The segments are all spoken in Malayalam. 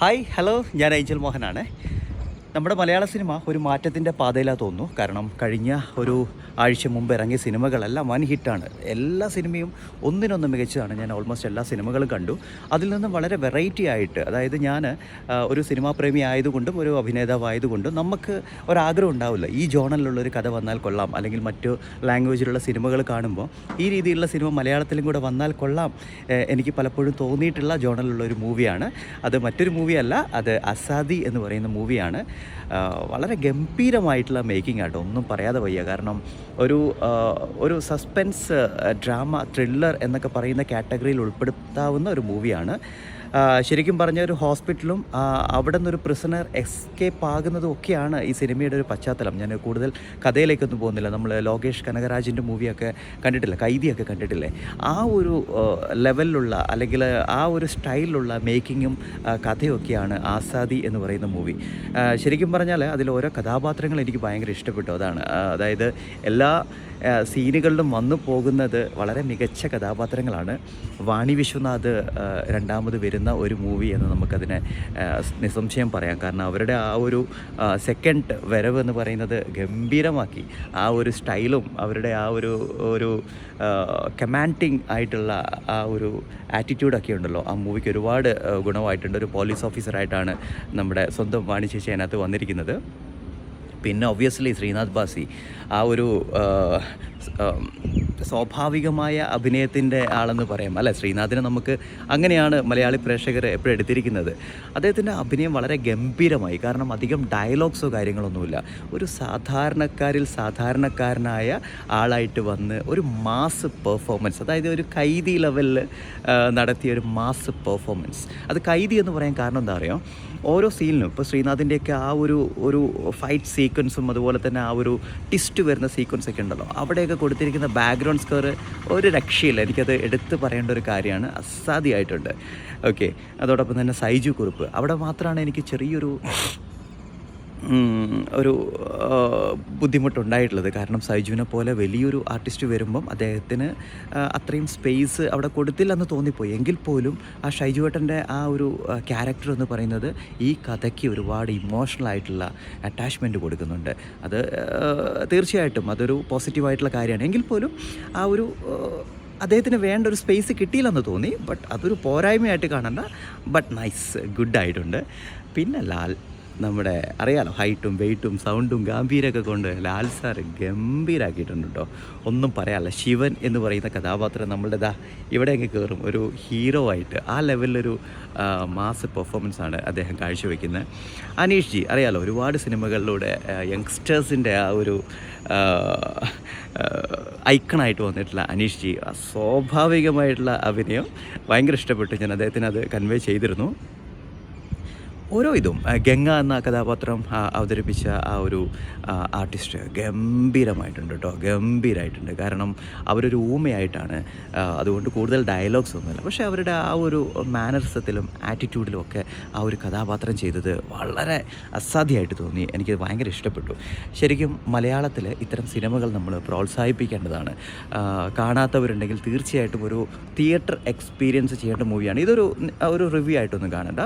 ഹായ് ഹലോ ഞാൻ ഏഞ്ചൽ മോഹനാണ്. നമ്മുടെ മലയാള സിനിമ ഒരു മാറ്റത്തിന്റെ പാതയിലാണ് തോന്നുന്നു. കാരണം കഴിഞ്ഞ ഒരു ആഴ്ച മുമ്പ് ഇറങ്ങിയ സിനിമകളെല്ലാം വൻ ഹിറ്റാണ്. എല്ലാ സിനിമയും ഒന്നിനൊന്ന് മികച്ചതാണ്. ഞാൻ ഓൾമോസ്റ്റ് എല്ലാ സിനിമകളും കണ്ടു. അതിൽ നിന്നും വളരെ വെറൈറ്റി ആയിട്ട് അതായത് ഞാൻ ഒരു സിനിമാ പ്രേമി ആയതുകൊണ്ടും ഒരു അഭിനേതാവ് ആയതുകൊണ്ടും നമുക്ക് ഒരാഗ്രഹം ഉണ്ടാവില്ല. ഈ ജോണലിലുള്ളൊരു കഥ വന്നാൽ കൊള്ളാം. അല്ലെങ്കിൽ മറ്റു ലാംഗ്വേജിലുള്ള സിനിമകൾ കാണുമ്പോൾ ഈ രീതിയിലുള്ള സിനിമ മലയാളത്തിലും കൂടെ വന്നാൽ കൊള്ളാം. എനിക്ക് പലപ്പോഴും തോന്നിയിട്ടുള്ള ജോണലിലുള്ള ഒരു മൂവിയാണ് അത് മറ്റൊരു മൂവിയല്ല അത് അസാദി എന്ന് പറയുന്ന മൂവിയാണ് വളരെ ഗംഭീരമായിട്ടുള്ള മേക്കിംഗ് ആട്ടോ. ഒന്നും പറയാതെ വയ്യ. കാരണം ഒരു ഒരു സസ്പെൻസ് ഡ്രാമ ത്രില്ലർ എന്നൊക്കെ പറയുന്ന കാറ്റഗറിയിൽ ഉൾപ്പെടുത്താവുന്ന ഒരു മൂവിയാണ് ശരിക്കും പറഞ്ഞ ഒരു ഹോസ്പിറ്റലും അവിടെ നിന്നൊരു പ്രിസണർ എസ്കേപ്പ് ആകുന്നതും ഒക്കെയാണ് ഈ സിനിമയുടെ ഒരു പശ്ചാത്തലം. ഞാൻ കൂടുതൽ കഥയിലേക്കൊന്നും പോകുന്നില്ല. നമ്മൾ ലോകേഷ് കനകരാജിന്റെ മൂവിയൊക്കെ കണ്ടിട്ടില്ല? കൈദിയൊക്കെ കണ്ടിട്ടില്ലേ? ആ ഒരു ലെവലിലുള്ള അല്ലെങ്കിൽ ആ ഒരു സ്റ്റൈലിലുള്ള മേക്കിങ്ങും കഥയൊക്കെയാണ് ആസാദി എന്ന് പറയുന്ന മൂവി. ശരിക്കും പറഞ്ഞാൽ അതിൽ ഓരോ കഥാപാത്രങ്ങൾ എനിക്ക് ഭയങ്കര ഇഷ്ടപ്പെട്ടു. അതാണ്. അതായത് എല്ലാ സീനുകളിലും വന്നു പോകുന്നത് വളരെ മികച്ച കഥാപാത്രങ്ങളാണ്. വാണി വിശ്വനാഥ് രണ്ടാമത് വരുന്ന ഒരു മൂവി എന്ന് നമുക്കതിനെ നിസ്സംശയം പറയാം. കാരണം അവരുടെ ആ ഒരു സെക്കൻഡ് വരവ് എന്ന് പറയുന്നത് ഗംഭീരമാക്കി. ആ ഒരു സ്റ്റൈലും അവരുടെ ആ ഒരു ഒരു കമാൻഡിങ് ആയിട്ടുള്ള ആ ഒരു ആറ്റിറ്റ്യൂഡൊക്കെ ഉണ്ടല്ലോ. ആ മൂവിക്ക് ഒരുപാട് ഗുണമായിട്ടുണ്ട്. ഒരു പോലീസ് ഓഫീസറായിട്ടാണ് നമ്മുടെ സ്വന്തം വാണി ചേച്ചി അതിനകത്ത് വന്നിരിക്കുന്നത്. പിന്നെ ഒബ്വിയസ്ലി ശ്രീനാഥ് ബാസി ആ ഒരു സ്വാഭാവികമായ അഭിനയത്തിന്റെ ആളെന്ന് പറയാം. അല്ലേ? ശ്രീനാഥിനെ നമുക്ക് അങ്ങനെയാണ് മലയാളി പ്രേക്ഷകർ എപ്പോഴും എടുത്തിരിക്കുന്നത്. അദ്ദേഹത്തിന്റെ അഭിനയം വളരെ ഗംഭീരമായി. കാരണം അധികം ഡയലോഗ്സോ കാര്യങ്ങളൊന്നുമില്ല. ഒരു സാധാരണക്കാരിൽ സാധാരണക്കാരനായ ആളായിട്ട് വന്ന് ഒരു മാസ് പെർഫോമൻസ് അതായത് ഒരു കൈതി ലെവലിൽ നടത്തിയ ഒരു മാസ് പെർഫോമൻസ്. അത് കൈതി എന്ന് പറയാൻ കാരണം എന്താ പറയുക ഓരോ സീനിലും ഇപ്പോൾ ശ്രീനാഥിന്റെയൊക്കെ ആ ഒരു ഒരു ഫൈറ്റ് സീക്വൻസും അതുപോലെ തന്നെ ആ ഒരു ട്വിസ്റ്റ് വരുന്ന സീക്വൻസ് ഒക്കെ ഉണ്ടല്ലോ. അവിടെയൊക്കെ കൊടുത്തിരിക്കുന്ന ബാക്ക്ഗ്രൗണ്ട് സ്കോർ ഒരു രക്ഷയില്ല. എനിക്കത് എടുത്ത് പറയേണ്ട ഒരു കാര്യമാണ്. അസാധ്യമായിട്ടുണ്ട്. ഓക്കെ അതോടൊപ്പം തന്നെ സൈജു കുറിപ്പ്. അവിടെ മാത്രമാണ് എനിക്ക് ചെറിയൊരു ഒരു ബുദ്ധിമുട്ടുണ്ടായിട്ടുള്ളത്. കാരണം സൈജുവിനെ പോലെ വലിയൊരു ആർട്ടിസ്റ്റ് വരുമ്പം അദ്ദേഹത്തിന് അത്രയും സ്പേസ് അവിടെ കൊടുത്തില്ലെന്ന് തോന്നിപ്പോയി. എങ്കിൽ പോലും ആ ഷൈജുവേട്ടന്റെ ആ ഒരു ക്യാരക്ടർ എന്ന് പറയുന്നത് ഈ കഥയ്ക്ക് ഒരുപാട് ഇമോഷണൽ ആയിട്ടുള്ള അറ്റാച്ച്മെന്റ് കൊടുക്കുന്നുണ്ട്. അത് തീർച്ചയായിട്ടും അതൊരു പോസിറ്റീവായിട്ടുള്ള കാര്യമാണ്. എങ്കിൽ പോലും ആ ഒരു അദ്ദേഹത്തിന് വേണ്ട ഒരു സ്പേസ് കിട്ടിയില്ലെന്ന് തോന്നി. ബട്ട് അതൊരു പോരായ്മയായിട്ട് കാണണ്ട. ബട്ട് നൈസ് ഗുഡ് ആയിട്ടുണ്ട്. പിന്നെ ലാൽ. നമ്മുടെ അറിയാലോ ഹൈറ്റും വെയിറ്റും സൗണ്ടും ഗാംഭീരമൊക്കെ കൊണ്ട് ലാൽ സാർ ഗംഭീരാക്കിയിട്ടുണ്ട് കേട്ടോ ഒന്നും പറയാല്ല ശിവൻ എന്ന് പറയുന്ന കഥാപാത്രം നമ്മളുടെ ദാ അങ്ങ് കയറും ഒരു ഹീറോ ആയിട്ട് ആ ലെവലിലൊരു മാസ് പെർഫോമൻസ് ആണ് അദ്ദേഹം കാഴ്ചവെക്കുന്നത് അനീഷ് ജി അറിയാലോ ഒരുപാട് സിനിമകളിലൂടെ യങ്സ്റ്റേഴ്സിന്റെ ആ ഒരു ഐക്കണായിട്ട് വന്നിട്ടുള്ള അനീഷ് ജി സ്വാഭാവികമായിട്ടുള്ള അഭിനയം ഭയങ്കര ഇഷ്ടപ്പെട്ടു. ഞാൻ അദ്ദേഹത്തിന് അത് കൺവേ ചെയ്തിരുന്നു. ഓരോ ഇതും ഗംഗ എന്ന കഥാപാത്രം അവതരിപ്പിച്ച ആ ഒരു ആർട്ടിസ്റ്റ് ഗംഭീരമായിട്ടുണ്ട് കേട്ടോ ഗംഭീരമായിട്ടുണ്ട് കാരണം അവരൊരു ഊമയായിട്ടാണ് അതുകൊണ്ട് കൂടുതൽ ഡയലോഗ്സ് ഒന്നുമില്ല. പക്ഷേ അവരുടെ ആ ഒരു മാനർസത്തിലും ആറ്റിറ്റ്യൂഡിലും ഒക്കെ ആ ഒരു കഥാപാത്രം ചെയ്തത് വളരെ അസാധ്യമായിട്ട് തോന്നി. എനിക്ക് ഭയങ്കര ഇഷ്ടപ്പെട്ടു. ശരിക്കും മലയാളത്തിൽ ഇത്തരം സിനിമകൾ നമ്മൾ പ്രോത്സാഹിപ്പിക്കേണ്ടതാണ്. കാണാത്തവരുണ്ടെങ്കിൽ തീർച്ചയായിട്ടും ഒരു തിയേറ്റർ എക്സ്പീരിയൻസ് ചെയ്യേണ്ട മൂവിയാണ് ഇതൊരു ഒരു റിവ്യൂ ആയിട്ടൊന്നും കാണണ്ട.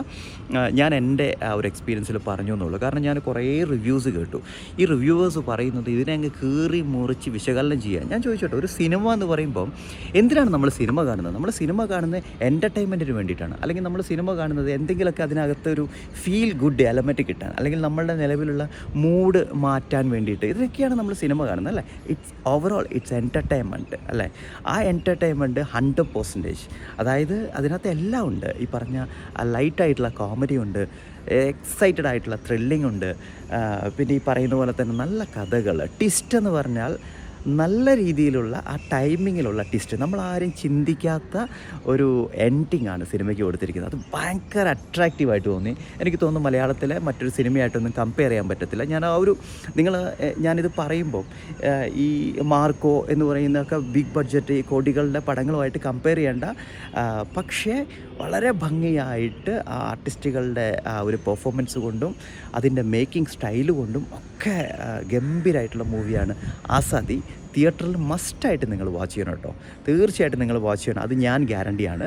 ഞാൻ എന്റെ ആ ഒരു എക്സ്പീരിയൻസിൽ പറഞ്ഞു എന്നുള്ളൂ. കാരണം ഞാൻ കുറേ റിവ്യൂസ് കേട്ടു. ഈ റിവ്യൂവേഴ്സ് പറയുന്നത് ഇതിനെ അങ്ങ് കീറി മുറിച്ച് വിശകലനം ചെയ്യാൻ. ഞാൻ ചോദിച്ചോട്ടെ ഒരു സിനിമ എന്ന് പറയുമ്പോൾ എന്തിനാണ് നമ്മൾ സിനിമ കാണുന്നത്? നമ്മൾ സിനിമ കാണുന്നത് എന്റർടൈൻമെന്റിന് വേണ്ടിയിട്ടാണ്. അല്ലെങ്കിൽ നമ്മൾ സിനിമ കാണുന്നത് എന്തെങ്കിലുമൊക്കെ അതിനകത്തൊരു ഫീൽ ഗുഡ് എലമെന്റ് കിട്ടാൻ. അല്ലെങ്കിൽ നമ്മളുടെ നിലവിലുള്ള മൂഡ് മാറ്റാൻ വേണ്ടിയിട്ട് ഇതൊക്കെയാണ് നമ്മൾ സിനിമ കാണുന്നത് അല്ലേ? ഇറ്റ്സ് ഓവറോൾ ഇറ്റ്സ് എന്റർടൈൻമെന്റ് അല്ലേ? ആ എന്റർടൈൻമെന്റ് ഹൺഡ്രഡ് പെർസെന്റേജ് അതായത് അതിനകത്ത് എല്ലാം ഉണ്ട്. ഈ പറഞ്ഞ ലൈറ്റായിട്ടുള്ള കോമഡി ഉണ്ട്. എക്സൈറ്റഡ് ആയിട്ടുള്ള ത്രില്ലിംഗ് ഉണ്ട്. പിന്നെ ഈ പറയുന്ന പോലെ തന്നെ നല്ല കഥകൾ ട്വിസ്റ്റ് എന്ന് പറഞ്ഞാൽ നല്ല രീതിയിലുള്ള ആ ടൈമിങ്ങിലുള്ള ട്വിസ്റ്റ് നമ്മൾ ആരും ചിന്തിക്കാത്ത ഒരു എൻഡിങ് ആണ് സിനിമയ്ക്ക് കൊടുത്തിരിക്കുന്നത്. അത് ഭയങ്കര അട്രാക്റ്റീവായിട്ട് തോന്നി. എനിക്ക് തോന്നുന്നു മലയാളത്തിലെ മറ്റൊരു സിനിമയായിട്ടൊന്നും കമ്പയർ ചെയ്യാൻ പറ്റത്തില്ല. ഞാൻ ആ ഒരു നിങ്ങൾ ഞാനിത് പറയുമ്പോൾ ഈ മാർക്കോ എന്ന് പറയുന്നതൊക്കെ ബിഗ് ബഡ്ജറ്റ് കോടികളുടെ പടങ്ങളുമായിട്ട് കമ്പയർ ചെയ്യേണ്ട പക്ഷേ വളരെ ഭംഗിയായിട്ട് ആ ആർട്ടിസ്റ്റുകളുടെ ആ ഒരു പെർഫോമൻസ് കൊണ്ടും അതിന്റെ മേക്കിംഗ് സ്റ്റൈൽ കൊണ്ടും ഒക്കെ ഗംഭീരമായിട്ടുള്ള മൂവിയാണ് ആസാദി തിയേറ്ററിൽ മസ്റ്റായിട്ട് നിങ്ങൾ വാച്ച് ചെയ്യണം കേട്ടോ. തീർച്ചയായിട്ടും നിങ്ങൾ വാച്ച് ചെയ്യണം. അത് ഞാൻ ഗ്യാരണ്ടിയാണ്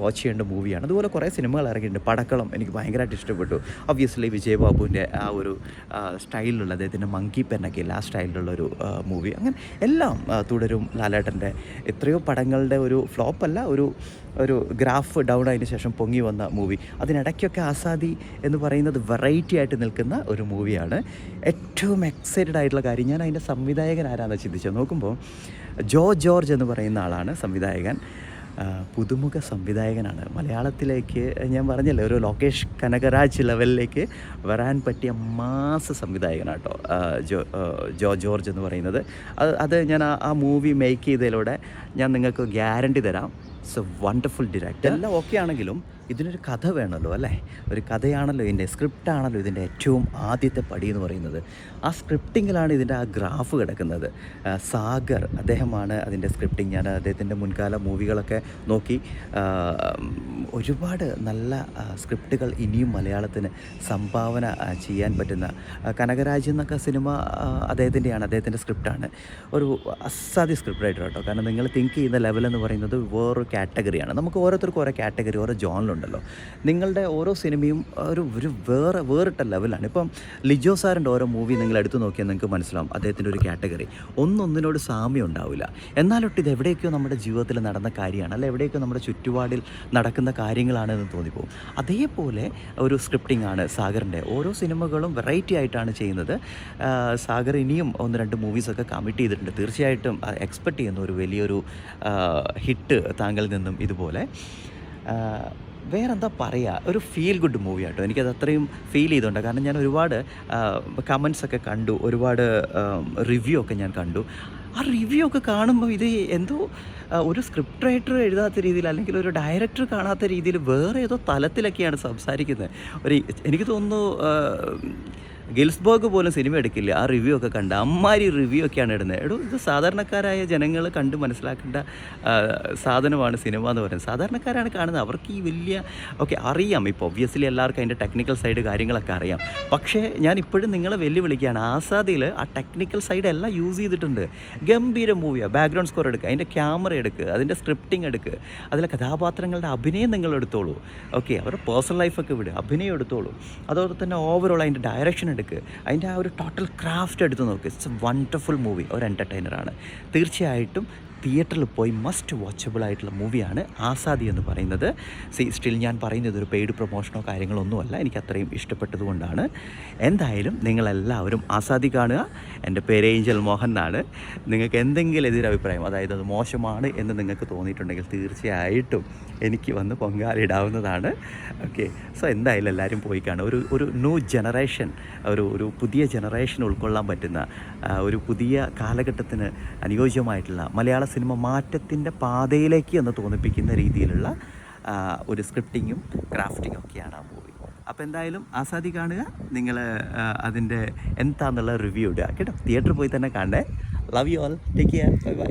വാച്ച് ചെയ്യേണ്ട മൂവിയാണ് അതുപോലെ കുറേ സിനിമകൾ ഇറങ്ങിയിട്ടുണ്ട്. പടക്കളം എനിക്ക് ഭയങ്കരമായിട്ട് ഇഷ്ടപ്പെട്ടു. ഒബ്വിയസ്ലി വിജയബാബുവിന്റെ ആ ഒരു സ്റ്റൈലിലുള്ള അദ്ദേഹത്തിന്റെ മങ്കി പെന്നൊക്കെ എല്ലാ സ്റ്റൈലിലുള്ള ഒരു മൂവി അങ്ങനെ എല്ലാം തുടരും. ലാലേട്ടന്റെ എത്രയോ പടങ്ങളുടെ ഒരു ഫ്ലോപ്പല്ല ഒരു ഒരു ഗ്രാഫ് ഡൗൺ ആയതിനു ശേഷം പൊങ്ങി വന്ന മൂവി അതിനിടയ്ക്കൊക്കെ ആസാദി എന്ന് പറയുന്നത് വെറൈറ്റി ആയിട്ട് നിൽക്കുന്ന ഒരു മൂവിയാണ് ഏറ്റവും എക്സൈറ്റഡ് ആയിട്ടുള്ള കാര്യം ഞാൻ അതിന്റെ സംവിധായകൻ ആരാണെന്ന് ചിന്തിച്ചത് നോക്കുമ്പോൾ ജോ ജോർജ് എന്ന് പറയുന്ന ആളാണ് സംവിധായകൻ. പുതുമുഖ സംവിധായകനാണ്. മലയാളത്തിലേക്ക് ഞാൻ പറഞ്ഞല്ലോ ഒരു ലോകേഷ് കനകരാജ് ലെവലിലേക്ക് വരാൻ പറ്റിയ മാസ സംവിധായകനാട്ടോ കേട്ടോ. ജോ ജോ ജോർജ് എന്ന് പറയുന്നത്. അത് അത് ഞാൻ ആ മൂവി മേക്ക് ചെയ്തതിലൂടെ ഞാൻ നിങ്ങൾക്ക് ഗ്യാരണ്ടി തരാം. ഇറ്റ്സ് എ വണ്ടർഫുൾ ഡിറക്ടർ എല്ലാം ഓക്കെ ആണെങ്കിലും ഇതിനൊരു കഥ വേണമല്ലോ അല്ലേ? ഒരു കഥയാണല്ലോ ഇതിന്റെ സ്ക്രിപ്റ്റ് ആണല്ലോ ഇതിന്റെ ഏറ്റവും ആദ്യത്തെ പടി എന്ന് പറയുന്നത്. ആ സ്ക്രിപ്റ്റിങ്ങിലാണ് ഇതിന്റെ ആ ഗ്രാഫ് കിടക്കുന്നത്. സാഗർ അദ്ദേഹമാണ് അതിന്റെ സ്ക്രിപ്റ്റിംഗ് ഞാൻ അദ്ദേഹത്തിന്റെ മുൻകാല മൂവികളൊക്കെ നോക്കി. ഒരുപാട് നല്ല സ്ക്രിപ്റ്റുകൾ ഇനിയും മലയാളത്തിന് സംഭാവന ചെയ്യാൻ പറ്റുന്ന കനകരാജ് എന്നൊക്കെ സിനിമ അദ്ദേഹത്തിന്റെയാണ് അദ്ദേഹത്തിന്റെ സ്ക്രിപ്റ്റാണ്. ഒരു അസാധ്യ സ്ക്രിപ്റ്റ് കേട്ടോ കാരണം നിങ്ങൾ തിങ്ക് ചെയ്യുന്ന ലെവൽ എന്ന് പറയുന്നത് വേറൊരു കാറ്റഗറിയാണ്. നമുക്ക് ഓരോരുത്തർക്കും ഓരോ കാറ്റഗറി ഓരോ ജോണിലുണ്ടല്ലോ നിങ്ങളുടെ ഓരോ സിനിമയും ഒരു ഒരു വേറെ വേറിട്ട ലെവലാണ്. ഇപ്പം ലിജോ സാറിന്റെ ഓരോ മൂവി നിങ്ങൾ എടുത്തു നോക്കിയാൽ നിങ്ങൾക്ക് മനസ്സിലാവും അദ്ദേഹത്തിന്റെ ഒരു കാറ്റഗറി. ഒന്നൊന്നിനോട് സാമ്യം ഉണ്ടാവില്ല. എന്നാലൊട്ട് ഇത് എവിടെയൊക്കെയോ നമ്മുടെ ജീവിതത്തിൽ നടന്ന കാര്യമാണ്. അല്ല എവിടെയൊക്കെ നമ്മുടെ ചുറ്റുപാടിൽ നടക്കുന്ന കാര്യങ്ങളാണ് കാര്യങ്ങളാണെന്ന് തോന്നിപ്പോകും അതേപോലെ ഒരു സ്ക്രിപ്റ്റിംഗ് ആണ് സാഗറിന്റെ. ഓരോ സിനിമകളും വെറൈറ്റി ആയിട്ടാണ് ചെയ്യുന്നത്. സാഗർ ഇനിയും ഒന്ന് രണ്ട് മൂവീസൊക്കെ കമ്മിറ്റ് ചെയ്തിട്ടുണ്ട്. തീർച്ചയായിട്ടും എക്സ്പെക്റ്റ് ചെയ്യുന്ന ഒരു വലിയൊരു ഹിറ്റ് താങ്കളിൽ നിന്നും ഇതുപോലെ. വേറെന്താ പറയുക ഒരു ഫീൽ ഗുഡ് മൂവി ആട്ടോ. എനിക്കത് അത്രയും ഫീൽ ചെയ്തുകൊണ്ട്. കാരണം ഞാൻ ഒരുപാട് കമൻസ് ഒക്കെ കണ്ടു. ഒരുപാട് റിവ്യൂ ഒക്കെ ഞാൻ കണ്ടു. ആ റിവ്യൂ ഒക്കെ കാണുമ്പോൾ ഇത് എന്തോ ഒരു സ്ക്രിപ്റ്റ് റൈറ്റർ എഴുതാത്ത രീതിയിൽ അല്ലെങ്കിൽ ഒരു ഡയറക്ടർ കാണാത്ത രീതിയിൽ വേറെ ഏതോ തലത്തിലൊക്കെയാണ് സംസാരിക്കുന്നത്. ഒരു എനിക്ക് തോന്നുന്നു ആ, ഗിൽസ്ബർഗ് പോലും സിനിമ എടുക്കില്ല. ആ റിവ്യൂ ഒക്കെ കണ്ട്. അമ്മാരി റിവ്യൂ ഒക്കെയാണ് ഇടുന്നത്. എടോ ഇത് സാധാരണക്കാരായ ജനങ്ങൾ കണ്ട് മനസ്സിലാക്കേണ്ട സാധനമാണ് സിനിമ എന്ന് പറയുന്നത്. സാധാരണക്കാരാണ് കാണുന്നത്. അവർക്ക് ഈ വലിയ ഓക്കെ അറിയാം. ഇപ്പോൾ ഒബ്വിയസ്ലി എല്ലാവർക്കും അതിന്റെ ടെക്നിക്കൽ സൈഡ് കാര്യങ്ങളൊക്കെ അറിയാം. പക്ഷേ ഞാൻ ഇപ്പോഴും നിങ്ങളെ വെല്ലുവിളിക്കുകയാണ്. ആസാദിയിൽ ആ ടെക്നിക്കൽ സൈഡ് എല്ലാം യൂസ് ചെയ്തിട്ടുണ്ട്. ഗംഭീര മൂവിയാണ് ബാക്ക്ഗ്രൗണ്ട് സ്കോർ എടുക്കുക അതിന്റെ ക്യാമറ എടുക്കുക അതിന്റെ സ്ക്രിപ്റ്റിംഗ് എടുക്കുക അതിലെ കഥാപാത്രങ്ങളുടെ അഭിനയം നിങ്ങൾ എടുത്തോളൂ. ഓക്കെ അവരുടെ പേഴ്സണൽ ലൈഫൊക്കെ വിടുക അഭിനയം എടുത്തോളൂ. അതോടെ തന്നെ ഓവറോൾ അതിന്റെ ഡയറക്ഷൻ എടുക്കുക അതിന്റെ ആ ഒരു ടോട്ടൽ ക്രാഫ്റ്റ് എടുത്ത് നോക്ക്. ഇറ്റ്സ് എ വണ്ടർഫുൾ മൂവി ഒരു എന്റർടൈനറാണ് തീർച്ചയായിട്ടും തിയേറ്ററിൽ പോയി മസ്റ്റ് വാച്ചബിൾ ആയിട്ടുള്ള മൂവിയാണ് ആസാദി എന്ന് പറയുന്നത്. സി സ്റ്റിൽ ഞാൻ പറയുന്നത് ഒരു പെയ്ഡ് പ്രൊമോഷനോ കാര്യങ്ങളോ ഒന്നുമല്ല. എനിക്ക് അത്രയും ഇഷ്ടപ്പെട്ടതുകൊണ്ടാണ് എന്തായാലും നിങ്ങളെല്ലാവരും ആസാദി കാണുക. എന്റെ പേര് ഏഞ്ചൽ മോഹൻ എന്നാണ്. നിങ്ങൾക്ക് എന്തെങ്കിലും എതിരഭിപ്രായം അതായത് അത് മോശമാണ് എന്ന് നിങ്ങൾക്ക് തോന്നിയിട്ടുണ്ടെങ്കിൽ തീർച്ചയായിട്ടും എനിക്ക് വന്ന് പൊങ്കാലിടാവുന്നതാണ് ഓക്കെ സോ എന്തായാലും എല്ലാവരും പോയി കാണുക. ഒരു ഒരു ന്യൂ ജനറേഷൻ ഒരു ഒരു പുതിയ ജനറേഷൻ ഉൾക്കൊള്ളാൻ പറ്റുന്ന ഒരു പുതിയ കാലഘട്ടത്തിന് അനുയോജ്യമായിട്ടുള്ള മലയാള സിനിമ മാറ്റത്തിന്റെ പാതയിലേക്ക് എന്ന് തോന്നിപ്പിക്കുന്ന രീതിയിലുള്ള ഒരു സ്ക്രിപ്റ്റിങ്ങും ക്രാഫ്റ്റിങ്ങും ഒക്കെയാണ് ആ മൂവി അപ്പോൾ എന്തായാലും ആസാദി കാണുക. നിങ്ങൾ അതിന്റെ എന്താന്നുള്ള റിവ്യൂ ഇടുക. കേട്ടോ? തിയേറ്ററിൽ പോയി തന്നെ കാണണേ love you all take care bye bye